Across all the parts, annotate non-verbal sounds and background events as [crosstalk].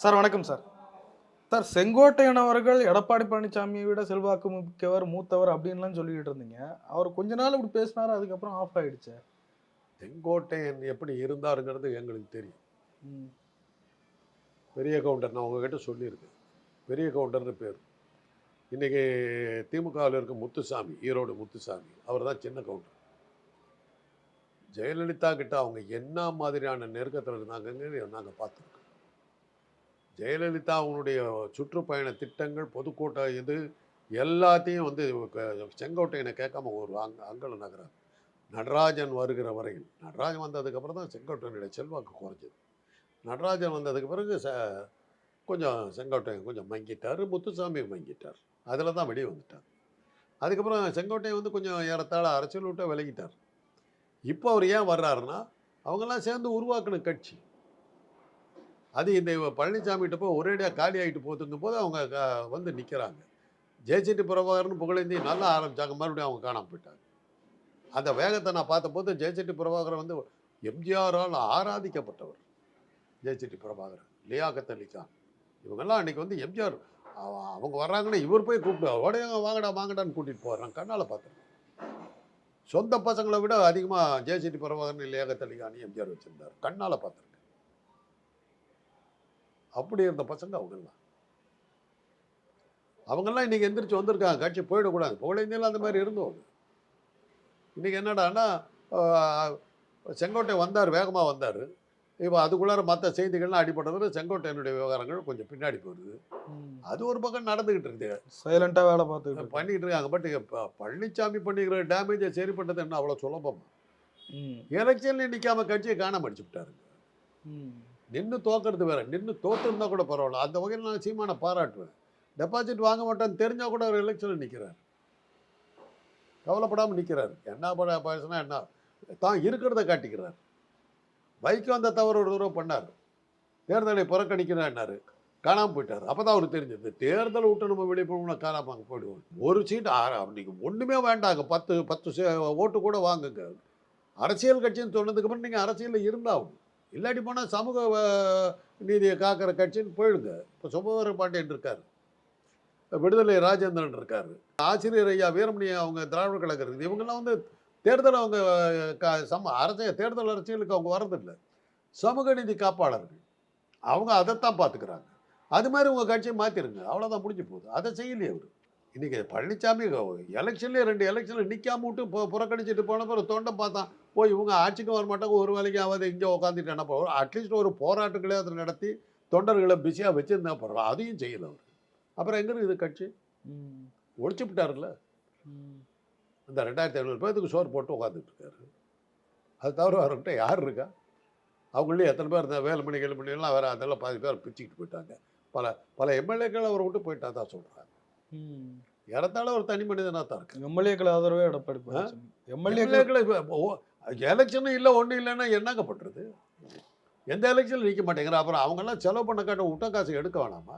Sir வணக்கம் sir. Sir Sengottaiyan அவர்கள் எடப்பாடி பழனிசாமியை விட செல்வாக்கு மிக்கவர் மூத்தவர் அப்படின்லாம் சொல்லிக்கிட்டு இருந்தீங்க. அவர் கொஞ்ச நாள் இப்படி பேசினாரு அதுக்கப்புறம் ஆஃப் ஆயிடுச்சு. செங்கோட்டையன் எப்படி இருந்தாருங்கிறது எங்களுக்கு தெரியும். பெரிய கவுண்டர் நான் உங்ககிட்ட சொல்லியிருக்கேன். பெரிய கவுண்டர்னு பேர். இன்றைக்கி திமுகவில் இருக்க முத்துசாமி ஈரோடு முத்துசாமி அவர் தான் சின்ன கவுண்டர். ஜெயலலிதா கிட்ட அவங்க என்ன மாதிரியான நெருக்கத்தில் இருந்தாங்கன்னு நாங்கள் பார்த்துருக்கோம். ஜெயலலிதா அவங்களுடைய சுற்றுப்பயண திட்டங்கள் பொதுக்கூட்டம் இது எல்லாத்தையும் வந்து க- செங்கோட்டையனை கேட்காம ஒரு அங்க அங்கல நகரம் நடராஜன் வருகிற வரையில் நடராஜன் வந்ததுக்கப்புறம் தான் செங்கோட்டையனுடைய செல்வாக்கு குறைஞ்சது. நடராஜன் வந்ததுக்கு பிறகு ச கொஞ்சம் செங்கோட்டையன் கொஞ்சம் மங்கிட்டார் முத்துசாமி மங்கிட்டார். அதில் தான் வெளியே வந்துட்டார். அதுக்கப்புறம் செங்கோட்டையன் வந்து கொஞ்சம் ஏறத்தாழ அரசியல் விட்டு விலகிட்டார். இப்போ அவர் ஏன் வர்றாருன்னா அவங்கெல்லாம் சேர்ந்து உருவாக்கின கட்சி. அது இந்த பழனிசாமிகிட்ட போய் ஒரேடியாக காலி ஆகிட்டு போகுதுங்கும் போது அவங்க வந்து நிற்கிறாங்க ஜெயச்செட்டி பிரபாகரன் புகழேந்தி நல்லா ஆரம்பித்தாங்க மறுபடியும் அவங்க காணாமல் போயிட்டாங்க. அந்த வேகத்தை நான் பார்த்தபோது ஜெயச்செட்டி பிரபாகரன் வந்து எம்ஜிஆரால் ஆராதிக்கப்பட்டவர். ஜெயச்செட்டி பிரபாகரன் லியாகத் அலிகான் இவங்கெல்லாம் அன்றைக்கி வந்து எம்ஜிஆர் அவங்க வர்றாங்கன்னா இவர் போய் கூப்பிட்டு உடனே வாங்கடா வாங்கடான்னு கூட்டிகிட்டு போகிறான் கண்ணால் பார்த்துருக்கேன் சொந்த பசங்களை விட அதிகமாக ஜெயசெட்டி பிரபாகரன் லியாகத் அலிகான் எம்ஜிஆர் வச்சுருந்தார். கண்ணால் பார்த்துருக்கேன் அப்படி இருந்த பசங்க அவங்கெல்லாம். அவங்கெல்லாம் இன்னைக்கு எந்திரிச்சு வந்திருக்காங்க. கட்சி போயிடக்கூடாது. புகழேந்தியில் அந்த மாதிரி இருந்தவங்க இன்னைக்கு என்னடான்னா செங்கோட்டை வந்தார் வேகமாக வந்தார். இப்போ அதுக்குள்ளார மற்ற செய்திகள்லாம் அடிபட்டது செங்கோட்டையனுடைய விவகாரங்கள் கொஞ்சம் பின்னாடி போகுது ம். அது ஒரு பக்கம் நடந்துகிட்டு இருக்குது சைலண்டா வேலை இருக்கு. பண்ணிட்டு இருக்காங்க. பட் இப்போ பழனிசாமி பண்ணிக்கிற டேமேஜை சரி பண்ணது என்ன அவ்வளோ சுலபம்? ம். எலெக்ஷன்ல நிற்காம கட்சியை காணாம அடிச்சு விட்டாருங்க. நின்று தோக்கிறது வேற நின்று தோத்துருந்தா கூட பரவாயில்ல. அந்த வகையில் நான் சீமானை பாராட்டுவேன். டெபாசிட் வாங்க மாட்டேன்னு தெரிஞ்சால் கூட அவர் எலெக்ஷனில் நிற்கிறார் கவலைப்படாமல் நிற்கிறார் என்ன பட பேசுனா என்ன? தான் இருக்கிறத காட்டிக்கிறார். வைக்கம் அந்த தவறு ஒரு தூரம் பண்ணார். தேர்தலை புறக்கணிக்கிறான்னாரு காணாமல் போயிட்டார். அப்போ தான் அவருக்கு தெரிஞ்சது. தேர்தல் விட்டு நம்ம வெளியே போகணும்னா காணாமல் அங்கே போயிடுவோம். ஒரு சீட்டு நீங்கள் ஒன்றுமே வேண்டாங்க. பத்து பத்து சே- ஓட்டு கூட வாங்குங்க. அரசியல் கட்சின்னு சொன்னதுக்கு அப்புறம் நீங்கள் அரசியலில் இருந்தாகும் இல்லாட்டி போனால் சமூக நீதியை காக்கிற கட்சின்னு போயிடுங்க. இப்போ சுபவர பாண்டியன் இருக்கார். விடுதலை ராஜேந்திரன் இருக்கார். ஆசிரியர் ஐயா வீரமணி அவங்க திராவிட கழகம் இருக்குது இவங்கெல்லாம் வந்து தேர்தல் அவங்க க சம அரசியல் தேர்தல் அரசியலுக்கு அவங்க வர்றதில்லை. சமூக நீதி காப்பாளர்கள். அவங்க அதைத்தான் பார்த்துக்கிறாங்க. அது மாதிரி உங்கள் கட்சியை மாற்றிருங்க அவ்வளோதான் முடிஞ்சு போகுது. அதை செய்யலையே அவர். இன்றைக்கி பழனிசாமி எலெக்ஷன்லேயே ரெண்டு எலெக்ஷனில் நிற்காம விட்டு பு- புறக்கணிச்சிட்டு போன பிறகு தொண்டை பார்த்தான். போய் இவங்க ஆட்சிக்கு வர மாட்டாங்க ஒரு வேலைக்கு ஆகாது இங்கே உட்காந்துட்டு என்ன போகிறோம் அட்லீஸ்ட் ஒரு போராட்டங்களையாவது நடத்தி தொண்டர்களை பிஸியாக வச்சுருந்தா போகிறோம் அதையும் செய்யலை அவர். அப்புறம் எங்கே இருக்குது கட்சி. ஒழிச்சு விட்டாருல்ல? ம். அந்த ரெண்டாயிரத்தி ஐநூறு பேர்த்துக்கு சோறு போட்டு உட்காந்துட்டு இருக்காரு? அது தவிர அவர்கிட்ட யார் இருக்கா? அவங்களே எத்தனை பேர் இந்த வேலுமணி கேளுமணி எல்லாம் வேறு அதெல்லாம் பாதி பேர் பிச்சுக்கிட்டு போயிட்டாங்க. பல பல எம்எல்ஏக்கள் அவரை விட்டு போயிட்டா தான் சொல்கிறாங்க. ஏறத்தாழ ஒரு தனி மனிதனாக தான் இருக்கு எம்எல்ஏக்கள் ஆதரவே எடப்பாடி எம்எல்ஏக்கள் எலெக்ஷனும் இல்லை ஒன்றும் இல்லைன்னா என்னங்க பண்ணுறது எந்த எலெக்ஷனில் நிற்க மாட்டேங்கிற அப்புறம் அவங்கெல்லாம் செலவு பண்ண காட்ட விட்ட காசு எடுக்க வேணாமா?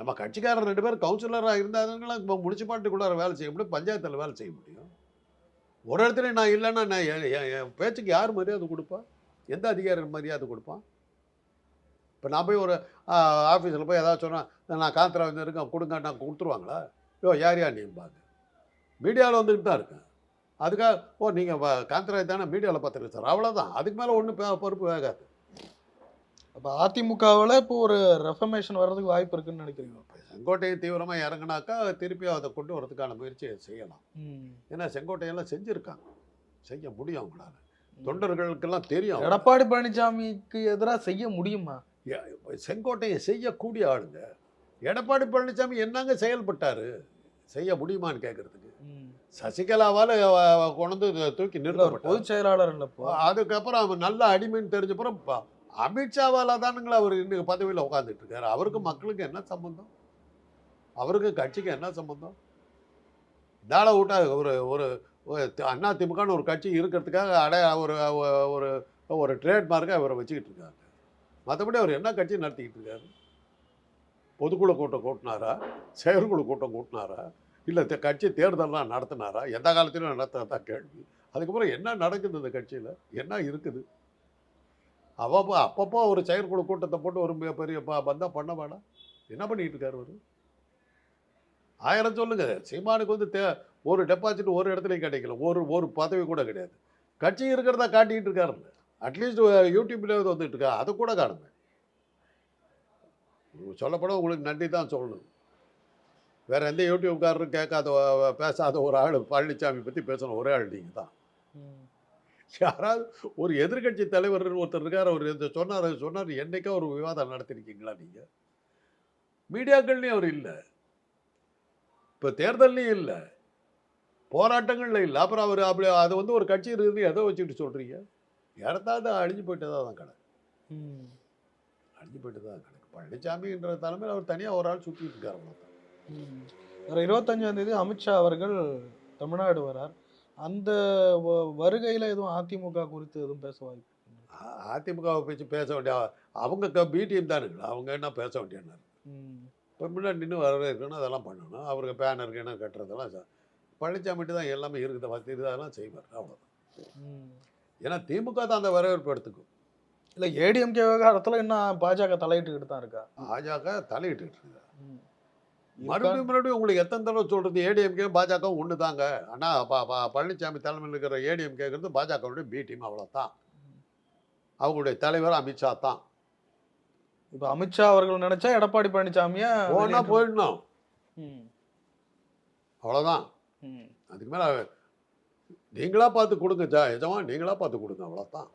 நம்ம கட்சிக்காரர் ரெண்டு பேரும் கவுன்சிலராக இருந்தாங்களாம் இப்போ முனிசிபாலிட்டிக்குள்ளார வேலை செய்ய முடியும்? பஞ்சாயத்தில் வேலை செய்ய முடியும். ஒரு இடத்துல நான் இல்லைன்னா நான் என் பேச்சுக்கு யார் மரியாதை கொடுப்பா? எந்த அதிகாரி மரியாதை கொடுப்பான் இப்போ நான் போய் ஒரு ஆஃபீஸில் போய் ஏதாவது சொன்னால் நான் காந்திரா வந்து இருக்கேன் கொடுங்க நான் கொடுத்துருவாங்களா? யோ யார் யார் நீம்பாங்க மீடியாவில் வந்துக்கிட்டு தான் இருக்கேன். அதுக்காக ஓ நீங்கள் காந்திராஜ் தானே மீடியாவில் பார்த்துருக்கேன் சார் அவ்வளோதான் அதுக்கு மேலே ஒன்றும் பொறுப்பு வேகாது. அப்ப அதிமுகவில் இப்போ ஒரு ரெஃபர்மேஷன் வர்றதுக்கு வாய்ப்பு இருக்குன்னு நினைக்கிறீங்க செங்கோட்டையை தீவிரமாக இறங்குனாக்கா திருப்பி அதை கொண்டு வரதுக்கான முயற்சியை செய்யலாம். ஏன்னா செங்கோட்டையெல்லாம் செஞ்சுருக்காங்க. செய்ய முடியும் அவங்களால. தொண்டர்களுக்கெல்லாம் தெரியும் எடப்பாடி பழனிசாமிக்கு எதிராக செய்ய முடியுமா? செங்கோட்டையை செய்யக்கூடிய ஆளுங்க. எடப்பாடி பழனிசாமி என்னங்க செயல்பட்டாரு? செய்ய முடியுமான்னு கேட்கறதுக்கு. சசிகலாவால் கொண்டு தூக்கி நிறுத்தப்பட்டார். பொதுச் செயலாளர் இல்லப்போ அதுக்கப்புறம் அவன் நல்ல அடிமைன்னு தெரிஞ்சப்புறம் அமித்ஷாவால தானுங்களா அவர் இன்னைக்கு பதவியில் உட்காந்துட்டு இருக்காரு அவருக்கு மக்களுக்கு என்ன சம்பந்தம்? அவருக்கு கட்சிக்கு என்ன சம்பந்தம்? தாள விட்டா ஒரு ஒரு அண்ணா திமுகன்னு ஒரு கட்சி இருக்கிறதுக்காக அடைய ஒரு ஒரு ஒரு ட்ரேட்மார்க்கை அவரை வச்சுக்கிட்டு இருக்காங்க. மற்றபடி அவர் என்ன கட்சி நடத்திக்கிட்டு இருக்காரு? பொதுக்குழு கூட்டம் கூட்டினாரா? செயற்குழு கூட்டம் கூட்டினாரா? இல்லை கட்சி தேர்தல்லாம் நடத்தினாரா? எந்த காலத்திலும் நடத்தாதான் கேள்வி. அதுக்கப்புறம் என்ன நடக்குது இந்த கட்சியில்? என்ன இருக்குது? அவ்வப்போ அப்பப்போ ஒரு செயற்குழு கூட்டத்தை போட்டு ஒரு மிக பெரிய ப பந்தா பண்ண வேணாம். என்ன பண்ணிக்கிட்டு இருக்காரு அவர்? ஆயிரம் சொல்லுங்க. சீமானுக்கு வந்து தே ஒரு டெபாசிட் ஒரு இடத்துலையும் கிடைக்கல. ஒரு ஒரு பதவி கூட கிடையாது. கட்சி இருக்கிறதா காட்டிக்கிட்டு இருக்காருல்ல. அட்லீஸ்ட் யூடியூப்ல வந்துட்டு இருக்கா அது கூட காணுங்க. சொல்லப்போனால் உங்களுக்கு நன்றி தான் சொல்லணும். வேற எந்த யூடியூப்காரரும் கேட்காத பேசாத ஒரு ஆள் பழனிசாமி பற்றி பேசணும் ஒரே ஆள் நீங்கள் தான். யாராவது ஒரு எதிர்க்கட்சி தலைவர் ஒருத்தர் இருக்கார் அவர் இந்த சொன்னார் சொன்னார் என்னைக்கா ஒரு விவாதம் நடத்திருக்கீங்களா நீங்கள் மீடியாக்கள்லையும் அவர் இல்லை. இப்போ தேர்தல்லையும் இல்லை. போராட்டங்கள்ல இல்லை. அப்புறம் அவர் அப்படி அது வந்து ஒரு கட்சி இருக்குது எதை வச்சுக்கிட்டு சொல்கிறீங்க இடத்தாவது அழிஞ்சு போயிட்டதா தான் கணக்கு ம். அழிஞ்சு போயிட்டதா தான் கணக்கு பழனிசாமின்ற தலைமையில் அவர் தனியாக ஒரு ஆள் சுற்றிட்டு இருக்காரு. வர இருபத்தஞ்சாம் தேதி அமித்ஷா அவர்கள் தமிழ்நாடு வரார் அந்த வருகையில எதுவும் அதிமுக குறித்து எதுவும் பேச வாய்ப்பு அதிமுகவை பேச்சு பேச வேண்டிய அவங்க பிடிஎம் தானுங்களா அவங்க என்ன பேச வேண்டிய. இப்போ முன்னாடி நின்று வரவேற்கணும் அதெல்லாம் பண்ணணும் அவருக்கு பேனர் என்ன கட்டுறதெல்லாம் பழனிசாமிட்டு தான் எல்லாமே இருக்குது வசதி இதெல்லாம் செய்வார் அவ்வளோதான் ம். ஏன்னா திமுக தான் அந்த வரவேற்பு எடுத்துக்கும். இல்ல ஏடிஎம்கே விவகாரத்துல இன்னும் பாஜக தலையிட்டுக்கிட்டு தான் இருக்கா? பாஜக தலையிட்டு இருக்கு. மறுபடியும் மறுபடியும் உங்களுக்கு எத்தனை தடவை சொல்றது ஏடிஎம்கே பாஜக ஒன்று தாங்க ஆனால் ப ப- பழனிசாமி தலைமையில் இருக்கிற ஏடிஎம்கேங்கிறது பாஜகவுடைய பி டீம் அவ்வளோதான் அவங்களுடைய தலைவர் அமித்ஷா தான். இப்ப அமித்ஷா அவர்கள் நினைச்சா எடப்பாடி பழனிசாமிய போனா போயிடணும். அவ்வளோதான். அதுக்கு மேலே நீங்களா பார்த்து கொடுங்க ஜா எஜமா நீங்களா பார்த்து கொடுங்க அவ்வளோதான்.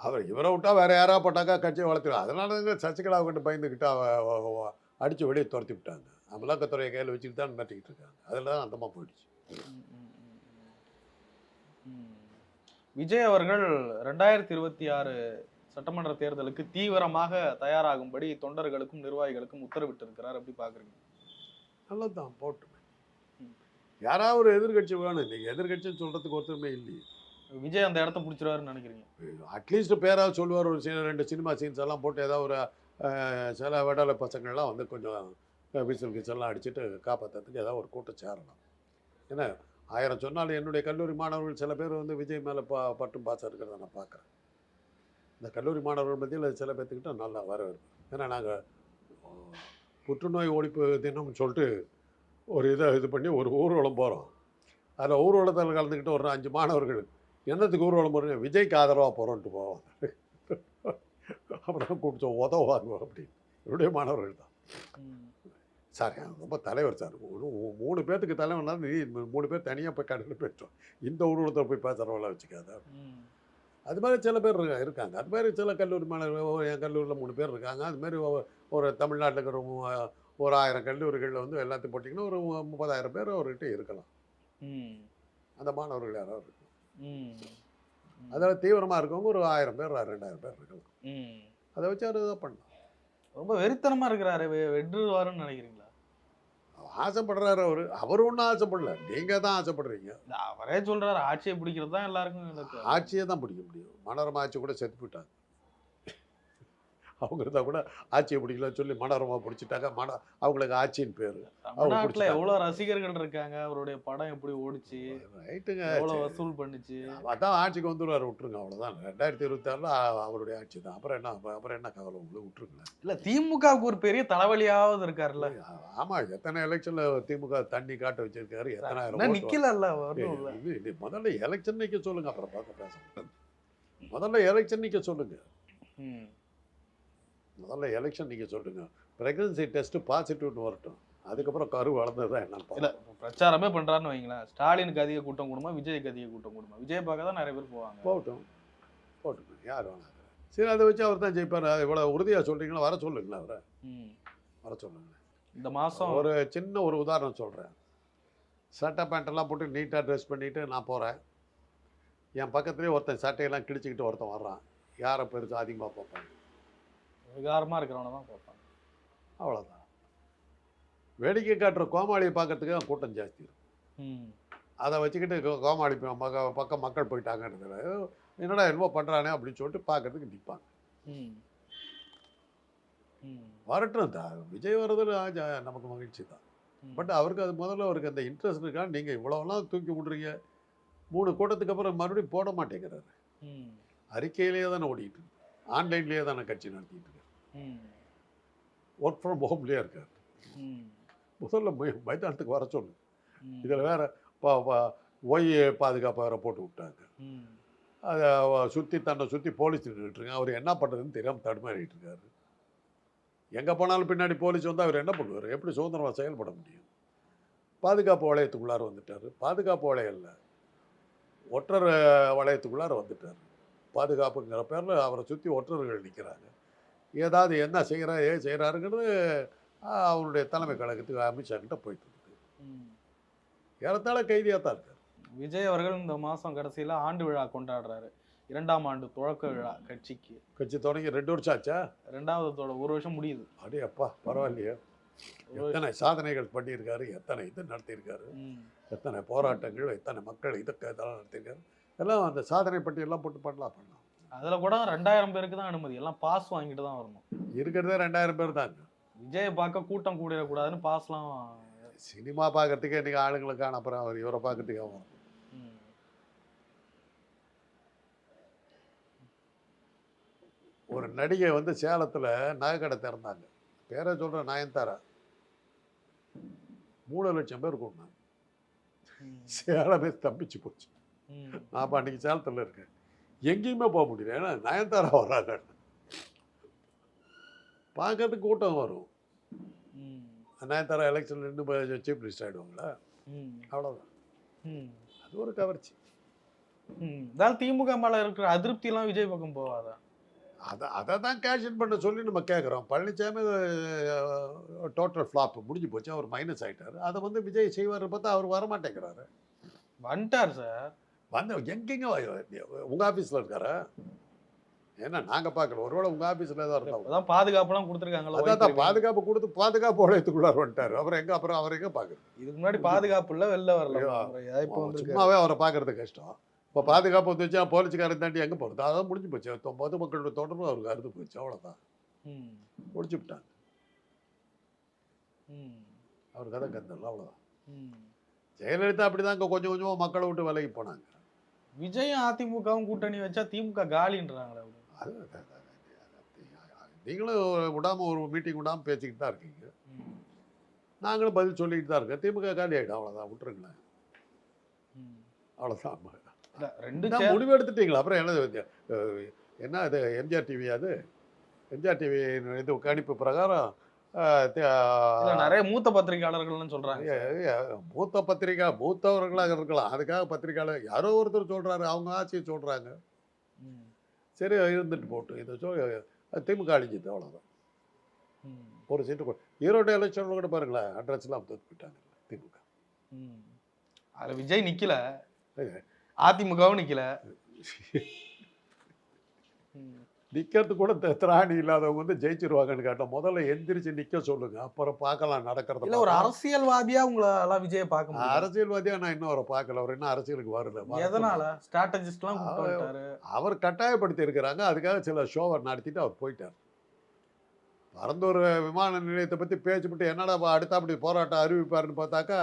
அவர் இவரை விட்டா வேற யாரா போட்டாக்கா கட்சியை வளர்த்துடும் அதனால தாங்க சசிகலா கிட்ட பயந்துக்கிட்டு அவ அடிச்சு வெளியே துரத்தி விட்டாங்க. அமலாக்கத்துறையை கையில் வச்சுக்கிட்டு தான் நடத்திக்கிட்டு இருக்காங்க. அதில் தான் அந்தமாக போயிடுச்சு. விஜய் அவர்கள் ரெண்டாயிரத்தி இருபத்தி ஆறு சட்டமன்ற தேர்தலுக்கு தீவிரமாக தயாராகும்படி தொண்டர்களுக்கும் நிர்வாகிகளுக்கும் உத்தரவிட்டிருக்கிறார். எப்படி பாக்குறீங்க நல்லதுதான் போட்டுமே ம். யாராவது ஒரு எதிர்க்கட்சி வேணும். இன்னைக்கு எதிர்க்கட்சின்னு சொல்றதுக்கு ஒருத்தருமே இல்லையே. விஜய் அந்த இடத்த பிடிச்சிருவாருன்னு நினைக்கிறீங்க? அட்லீஸ்ட் பேராவது சொல்லுவார் ஒரு சில ரெண்டு சினிமா சீன்ஸ் எல்லாம் போட்டு ஏதாவது ஒரு சில விடலை பசங்கள்லாம் வந்து கொஞ்சம் விசில் கிசல்லாம் அடிச்சுட்டு காப்பாற்றுறதுக்கு ஏதாவது ஒரு கூட்டம் சேரலாம். ஏன்னா ஆயிரம் சொன்னாலும் என்னுடைய கல்லூரி மாணவர்கள் சில பேர் வந்து விஜய் மேலே பா பட்டும் பாசம் இருக்கிறத நான் பார்க்குறேன். இந்த கல்லூரி மாணவர்கள் மத்தியில் சில பேர்த்துக்கிட்ட நல்லா வரவேற்பு. ஏன்னா நாங்கள் புற்றுநோய் ஒழிப்பு தினம்னு சொல்லிட்டு ஒரு இதை இது பண்ணி ஒரு ஊர்வலம் போகிறோம் அதில் ஊர்வலத்தில் கலந்துக்கிட்டு ஒரு அஞ்சு மாணவர்கள் என்னத்துக்கு ஊர்வலம் போகிறீங்க விஜய்க்கு ஆதரவாக போகிறோன்ட்டு போவோம். [laughs] அப்புறம் கூப்பிட்டு உதவாங்க அப்படின்னு. என்னுடைய மாணவர்கள் தான். சார் ரொம்ப தலைவர் சார். மூணு- பேர்த்துக்கு தலைவர்னா நீ மூணு பேர் தனியாக போய் கடையில் பேசுவோம் இந்த ஊர்வலத்தில் போய் பேசுகிறவங்கள வச்சுக்காத. அது மாதிரி சில பேர் இருக்காங்க. அது மாதிரி சில கல்லூரி மாணவர்கள் என் கல்லூரியில் மூணு பேர் இருக்காங்க. அது மாதிரி ஒரு தமிழ்நாட்டில் இருக்கிற ஒரு ஆயிரம் கல்லூரிகளில் வந்து எல்லாத்தையும் போட்டிங்கன்னா ஒரு முப்பதாயிரம் பேர் அவர்கிட்ட இருக்கலாம். ம். அந்த மாணவர்கள் யாராவது இருக்கலாம். ம். அதில் தீவிரமாக இருக்கவங்க ஒரு ஆயிரம் பேர் ரெண்டாயிரம் பேர் இருக்கலாம். ம். அதை வச்சு அவர் இதை பண்ணலாம். ரொம்ப வெறித்தனமா இருக்கிறாரு. வெ- வென்றுவாருன்னு நினைக்கிறீங்களா? ஆசைப்படுறாரு அவர். அவர் ஒன்றும் ஆசைப்படல. நீங்கள் தான் ஆசைப்படுறீங்க. அவரே சொல்றாரு. ஆட்சியை பிடிக்கிறது தான் எல்லாருக்கும். ஆட்சியே தான் பிடிக்க முடியும். மனோரமா ஆட்சி கூட செத்து போயிட்டாங்க. அவங்க இருந்தால் கூட ஆட்சியை பிடிக்கலன்னு சொல்லி மனோரமா பிடிச்சிட்டாங்க. மன அவங்களுக்கு ஆட்சின்னு பேர். தமிழ்நாட்டுல. எவ்வளவு ரசிகர்கள் இருக்காங்க? அவருடைய படம் எப்படி ஓடிச்சு? ரைட்டுங்க. எவ்வளவு வசூல் பண்ணுச்சு? அதான் ஆட்சிக்கு வந்துருவார் விட்டுருங்க அவ்வளோதான் ரெண்டாயிரத்தி இருபத்தாறில் அவருடைய ஆட்சி தான். அப்புறம் என்ன அப்புறம் என்ன கவலை உங்களுக்கு விட்டுருங்களேன் இல்ல திமுகவுக்கு ஒரு பெரிய தலைவலியாவது இருக்காருல்ல. ஆமாம் எத்தனை எலெக்ஷனில் திமுக தண்ணி காட்ட வச்சிருக்காரு? எத்தனாயிரம் இல்ல. இது முதல்ல எலெக்ஷன் நிற்க சொல்லுங்க. அப்புறம் பார்க்க பேச முதல்ல எலெக்ஷன் நிற்க சொல்லுங்க. முதல்ல எலெக்ஷன் நீங்கள் சொல்லுங்க. ப்ரெக்னன்சி டெஸ்ட் பாசிட்டிவ்னு வரட்டும். அதுக்கப்புறம் கரு வளர்ந்தது தான் என்னன்னு இல்ல. பிரச்சாரமே பண்றாருன்னு வைங்களேன். ஸ்டாலினுக்கு அதிக கூட்டம் கூடுமா விஜய்க்கு அதிக கூட்டம் கூடுமா? விஜய் பார்க்க தான் நிறைய பேர் போவாங்க. போகட்டும். போகட்டும். யார் வேணாம் சரி அதை வச்சு அவர் தான் ஜெயிப்பார். இவ்வளோ உறுதியாக சொல்கிறீங்களா வர சொல்லுங்களேன் அவரை. வர சொல்லுங்க இந்த மாசம் ஒரு சின்ன ஒரு உதாரணம் சொல்கிறேன் சட்டை பேண்ட்டெல்லாம் போட்டு நீட்டாக ட்ரெஸ் பண்ணிட்டு நான் போகிறேன் என் பக்கத்துலேயே ஒருத்தன் சட்டையெல்லாம் கிழிச்சிக்கிட்டு ஒருத்தன் வர்றான். யாரை பெருசாக அதிகமாக பார்ப்பாங்க? விகாரமா இருக்கிறவன தான் பார்ப்பாங்க. அவ்வளோதான் வேடிக்கை காட்டுற கோமாளியை பார்க்கறதுக்கு தான் கூட்டம் ஜாஸ்தி இருக்கும். அதை வச்சுக்கிட்டு கோமாளி மக பக்கம் மக்கள் போயிட்டாங்கன்றதுல என்னடா என்னமோ பண்ணுறானே அப்படின்னு சொல்லிட்டு பார்க்கறதுக்கு நிற்பாங்க. வரட்டும் தான் விஜய் ஜா- நமக்கு மகிழ்ச்சி தான். பட் அவருக்கு அது முதல்ல அவருக்கு அந்த இன்ட்ரெஸ்ட் இருக்கா? நீங்கள் இவ்வளோலாம் தூக்கி விட்றீங்க. மூணு கூட்டத்துக்கு அப்புறம் மறுபடியும் போட மாட்டேங்கிறாரு. ம், அறிக்கையிலேயே தானே ஓடிட்டு இருக்கு. ஆன்லைன்லேயே தானே கட்சி நடத்திட்டு ஒர்க் ஃப்ரம் ஹோம்லேயே இருக்காரு முதல்ல மைதானத்துக்கு வர சொல்லு. இதில் வேற ஒய் பாதுகாப்பு வேற போட்டு விட்டாங்க. அதை சுற்றி தன்னை சுற்றி போலீஸ் நின்றுட்டுருங்க அவர் என்ன பண்ணுறதுன்னு தெரியாமல் தடுமாறிட்டு இருக்காரு. எங்கே போனாலும் பின்னாடி போலீஸ் வந்து அவர் என்ன பண்ணுவார்? எப்படி சுதந்திரமாக செயல்பட முடியும்? பாதுகாப்பு வளையத்துக்குள்ளார வந்துட்டார். பாதுகாப்பு வளையல்ல ஒற்றர் வளையத்துக்குள்ளார வந்துட்டார். பாதுகாப்புங்கிற பேரில் அவரை சுற்றி ஒற்றர்கள் நிற்கிறாங்க. ஏதாவது என்ன செய்கிறா ஏன் செய்கிறாருங்கிறது அவருடைய தலைமை கழகத்துக்கு அமித்ஷா கிட்ட போயிட்டு இருக்கு. ம். ஏறத்தாழ கைதியாக தான் இருக்கார். விஜய் அவர்கள் இந்த மாசம் கடைசியில ஆண்டு விழா கொண்டாடுறாரு. இரண்டாம் ஆண்டு துவக்க விழா கட்சிக்கு. கட்சி தொடங்கி ரெண்டு வருஷம் ஆச்சா? ரெண்டாவதோட ஒரு வருஷம் முடியுது. அடே அப்பா பரவாயில்லையே எத்தனை சாதனைகள் பண்ணியிருக்காரு எத்தனை இது நடத்தியிருக்காரு எத்தனை போராட்டங்கள் எத்தனை மக்கள் இதுக்கு இதெல்லாம் நடத்தியிருக்காரு. எல்லாம் அந்த சாதனை பட்டியெல்லாம் போட்டு பண்ணலாம் பண்ணலாம் அதுல கூட ரெண்டாயிரம் பேருக்கு தான் அனுமதி. எல்லாம் பாஸ் வாங்கிட்டு தான் வரணும். இருக்கிறதே ரெண்டாயிரம் பேர் தாங்க விஜயை பார்க்க கூட்டம் கூடிடக்கூடாதுன்னு பாஸ்லாம் சினிமா பார்க்கறதுக்கே இன்றைக்கி ஆளுங்களுக்கான அப்புறம் அவர் இவரை பார்க்கறதுக்கு ஆகும். ஒரு நடிகை வந்து சேலத்தில் நகைக்கடை திறந்தாங்க. பேரை சொல்கிற நயன்தாரா? மூணு லட்சம் பேர் கூட்டினாங்க ம், சேலமே தப்பிச்சு போச்சு. நான் அன்றைக்கி சேலத்தில் இருக்கேன். எங்கேயுமே போக முடியல. ஏன்னா நயன்தாரா வராங்க பார்க்கறதுக்கு கூட்டம் வரும். நயன்தாரா எலெக்ஷன் நின்று சீஃப் மினிஸ்டர் ஆகிடுவாங்களா ம், அவ்வளோதான் ம், அது ஒரு கவர்ச்சி. ம். அதாவது திமுக மேல இருக்கிற அதிருப்தி எல்லாம் விஜய் பக்கம் போவாதா அதை அதை தான் கேஷன் பண்ண சொல்லி நம்ம கேட்குறோம் பழனிசாமி டோட்டல் ஃப்ளாப் முடிஞ்சு போச்சு. அவர் மைனஸ் ஆயிட்டாரு. அதை வந்து விஜய் செய்வார் பார்த்தா அவர் வரமாட்டேங்கிறாரு. வந்துட்டார் சார் வந்து எங்கெங்க உங்கள் ஆஃபீஸில் இருக்காரா? ஏன்னா நாங்கள் பார்க்கல. ஒருவேளை உங்கள் ஆஃபீஸில் தான் இருந்தால் இப்பதான் பாதுகாப்புலாம் கொடுத்துருக்காங்களா அதான் தான் பாதுகாப்பு கொடுத்து பாதுகாப்பு உலகத்துக்குள்ளார வந்துட்டாரு. அப்புறம் எங்கே அப்புறம் அவர் எங்கே பார்க்குறது? இதுக்கு முன்னாடி பாதுகாப்பு இல்ல வெளில வரல. இப்ப சும்மாவே அவரை பார்க்கறது கஷ்டம். இப்போ பாதுகாப்பு வந்து வச்சா போலீஸ்காரன் தாண்டி எங்கே போகிறது அதான் முடிஞ்சு போச்சு. பொதுமக்களோட தொடர்பு அவருக்கு அறுத்து போச்சு. அவ்வளோதான் ம், முடிச்சு விட்டாங்க. ம், அவர் கதை கந்தல் அவ்வளோதான். ஜெயலலிதா அப்படிதாங்க கொஞ்சம் கொஞ்சமாக மக்களை விட்டு விலகி போனாங்க. விஜயும் அதிமுகவும் கூட்டணி வச்சா திமுக காலின்றாங்களே. அது நீங்களும் விடாமல் ஒரு மீட்டிங் விடாமல் பேசிக்கிட்டு தான் இருக்கீங்க. நாங்களும் பதில் சொல்லிக்கிட்டு தான் இருக்கோம். திமுக காலி ஆகிடும் அவ்வளோதான் விட்டுருங்களேன். அவ்வளோதான் ரெண்டு முடிவு எடுத்துட்டீங்களா? அப்புறம் என்ன என்ன அது எம்ஜிஆர் டிவி அது? எம்ஜிஆர் டிவி இது கணிப்பு பிரகாரம் நிறைய மூத்த பத்திரிகையாளர்கள்னு சொல்றாங்க. மூத்த பத்திரிகை மூத்தவர்களாக இருக்கலாம். அதுக்காக பத்திரிகையாளர் யாரோ ஒருத்தர் சொல்றாரு அவங்க ஆட்சியை சொல்றாங்க. சரி இருந்துட்டு போட்டு இதை சொல் திமுக அழிஞ்சுது அவ்வளோதான் ஒரு சீட்டு ஈரோடு எலெக்ஷனில் கூட பாருங்களேன் அட்ரஸ்லாம் தோத்து போயிட்டாங்க திமுக. அதுல விஜய் ஏங்க. அதிமுகவும் நிக்கல. [laughs] ம், நிக்கிறது கூட திராணி இல்லாதவங்க வந்து ஜெயிச்சிருவாங்கன்னு கேட்டோம். முதல்ல எந்திரிச்சு நிக்க சொல்லுங்க. அப்புறம் பார்க்கலாம் நடக்கிறத இல்ல ஒரு. அரசியல்வாதியா உங்களை எல்லாம் விஜய பார்க்க அரசியல்வாதியா நான் இன்னும் அவரை பார்க்கல. அவர் இன்னும் அரசியலுக்கு வரல. எதனால? ஸ்ட்ராட்டஜிஸ்ட் எல்லாம் கூப்பிட்டு அவர் கட்டாயப்படுத்தி இருக்கிறாங்க அதுக்காக சில ஷோவை நடத்திட்டு அவர் போயிட்டார். பரந்தூர் விமான நிலையத்தை பற்றி பேச்சுப்பட்டு என்னடா பா, அடுத்த அப்படி போராட்டம் அறிவிப்பாருன்னு பார்த்தாக்கா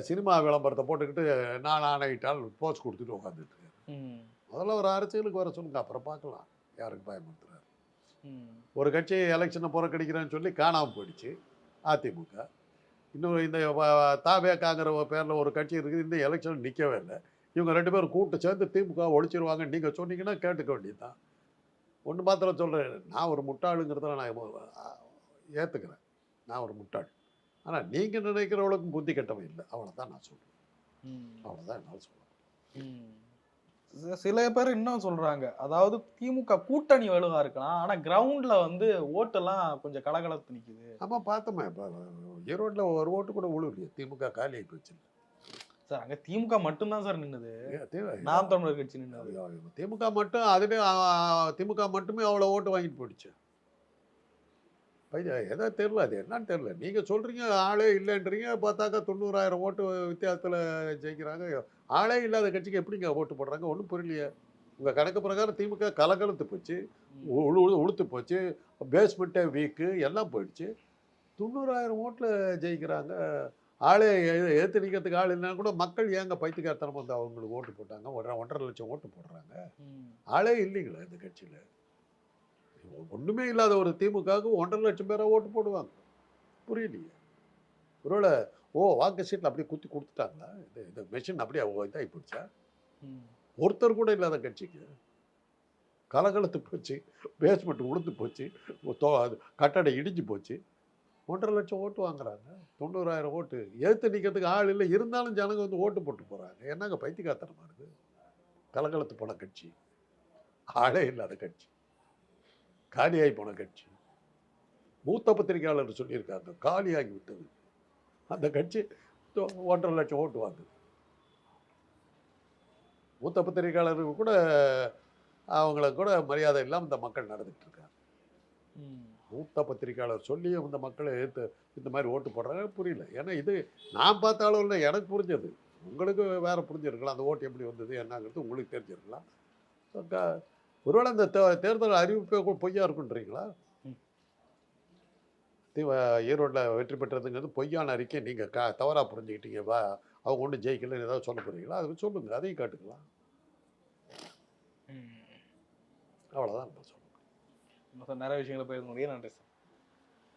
சினிமா விளம்பரத்தை போட்டுக்கிட்டு நான் ஆணையிட்டால் போஸ்ட் கொடுத்துட்டு உட்காந்துட்டு முதல்ல ஒரு அரசியலுக்கு வர சொல்லுங்க அப்புறம் பார்க்கலாம். யாருக்கு பயமுறுத்துறாரு? ஒரு கட்சி எலெக்ஷனை புறக்கணிக்கிறேன்னு சொல்லி காணாமல் போயிடுச்சு அதிமுக. இன்னொரு இந்த ஒரு பேரில் ஒரு கட்சி இருக்குது இந்த எலெக்ஷன் நிற்கவே இல்லை. இவங்க ரெண்டு பேரும் கூட்டு சேர்ந்து திமுக ஒழிச்சிருவாங்க நீங்கள் சொன்னீங்கன்னா கேட்டுக்க வேண்டியதுதான். ஒன்று மாத்திரம் சொல்கிறேன் நான் ஒரு முட்டாளுங்கிறதுல நான் ஏற்றுக்கிறேன் நான் ஒரு முட்டாள். ஆனால் நீங்கள் நினைக்கிறவளுக்கும் புத்தி கெட்டவன் இல்லை. அவ்வளோதான் நான் சொல்கிறேன் அவ்வளோதான் என்னால் சொல்ல ம். சி- சில பேர் இன்னும் சொல்றாங்க. அதாவது திமுக கூட்டணி வலுவா இருக்கலாம். ஆனா கிரவுண்ட்ல வந்து ஓட்டெல்லாம் கொஞ்சம் கலகலத்து நிக்குது. ஆமாம் பார்த்தோமே இப்போ ஈரோட்டில் ஒரு ஓட்டு கூட விழுலையே திமுக காலி ஆகி போச்சு. சார் அங்க திமுக மட்டும்தான் சார் நின்னுது. நாம் தமிழர் கட்சி நின்னது. திமுக மட்டும் அதுவே திமுக மட்டுமே அவ்வளோ ஓட்டு வாங்கிட்டு போயிடுச்சு. பையா எதோ தெரில அது என்னன்னு தெரில. நீங்கள் சொல்கிறீங்க ஆளே இல்லைன்றீங்க. பார்த்தாக்கா தொண்ணூறாயிரம் ஓட்டு வித்தியாசத்தில் ஜெயிக்கிறாங்க. ஆளே இல்லாத கட்சிக்கு எப்படிங்க ஓட்டு போடுறாங்க? ஒன்றும் புரியலையே. உங்கள் கணக்கு பிரகாரம் திமுக கலகலத்து போச்சு. உழு உளுத்து போச்சு. பேஸ்மெண்ட்டே வீக்கு எல்லாம் போயிடுச்சு. தொண்ணூறாயிரம் ஓட்டில் ஜெயிக்கிறாங்க. ஆளே எதிர்த்து நிற்கிறதுக்கு ஆள் இல்லைன்னா கூட மக்கள் ஏங்க பைத்தியக்காரத்தனம் வந்து அவங்களுக்கு ஓட்டு போட்டாங்க? ஒன்றரை ஒன்றரை லட்சம் ஓட்டு போடுறாங்க. ஆளே இல்லைங்களா இந்த கட்சியில். ஒன்றுமே இல்லாத ஒரு திமுகவுக்கு ஒன்றரை லட்சம் பேராக ஓட்டு போடுவாங்க. புரியலையே? ஒருவேளை ஓ வாக்கு சீட்டில் அப்படியே குத்தி கொடுத்துட்டாங்களா? இந்த இந்த மெஷின் அப்படியே இதாகி போச்சா ஒருத்தர் கூட இல்லாத கட்சிக்கு கலகலத்து போச்சு பேஸ்மெண்ட் உளுந்து போச்சு கட்டடம் கட்டடை இடிஞ்சு போச்சு. ஒன்றரை லட்சம் ஓட்டு வாங்குறாங்க. தொண்ணூறாயிரம் ஓட்டு. ஏற்று நிற்கிறதுக்கு ஆள் இல்லை. இருந்தாலும் ஜனங்க வந்து ஓட்டு போட்டு போகிறாங்க என்னங்க பைத்தியக்காரத்தனமா இருக்குது? கலகலத்து போன கட்சி. ஆளே இல்லாத கட்சி. காலியாகி போன கட்சி. மூத்த பத்திரிகையாளர் சொல்லியிருக்காங்க காலியாகி விட்டது. அந்த கட்சி ஒன்றரை லட்சம் ஓட்டு வாங்குது. மூத்த பத்திரிகையாளருக்கு கூட அவங்கள கூட மரியாதை இல்லாமல் இந்த மக்கள் நடந்துட்டு இருக்காங்க. மூத்த பத்திரிகையாளர் சொல்லியும் இந்த மக்களை எதிர்த்து இந்த மாதிரி ஓட்டு போடுறாங்க புரியல. ஏன்னா இது நான் பார்த்த அளவில் எனக்கு புரிஞ்சது. உங்களுக்கு வேற புரிஞ்சிருக்கலாம் அந்த ஓட்டு எப்படி வந்தது என்னங்கிறது உங்களுக்கு தெரிஞ்சிருக்கலாம். ஒருவேளை இந்த தே- தேர்தல் அறிவிப்பே கூட பொய்யா இருக்குன்றீங்களா? ஈரோட்டில் வெற்றி பெற்றதுங்கிறது பொய்யான அறிக்கை. நீங்கள் க தவறாக புரிஞ்சுக்கிட்டீங்க. வா அவங்க ஒன்றும் ஜெயிக்கலன்னு ஏதாவது சொல்ல போகிறீங்களா அதை சொல்லுங்கள் அதையும் காட்டுக்கலாம். அவ்வளோதான் சொல்லுவேன் சார் நிறைய விஷயங்களை பகிர்ந்து முடியும் நன்றி சார்.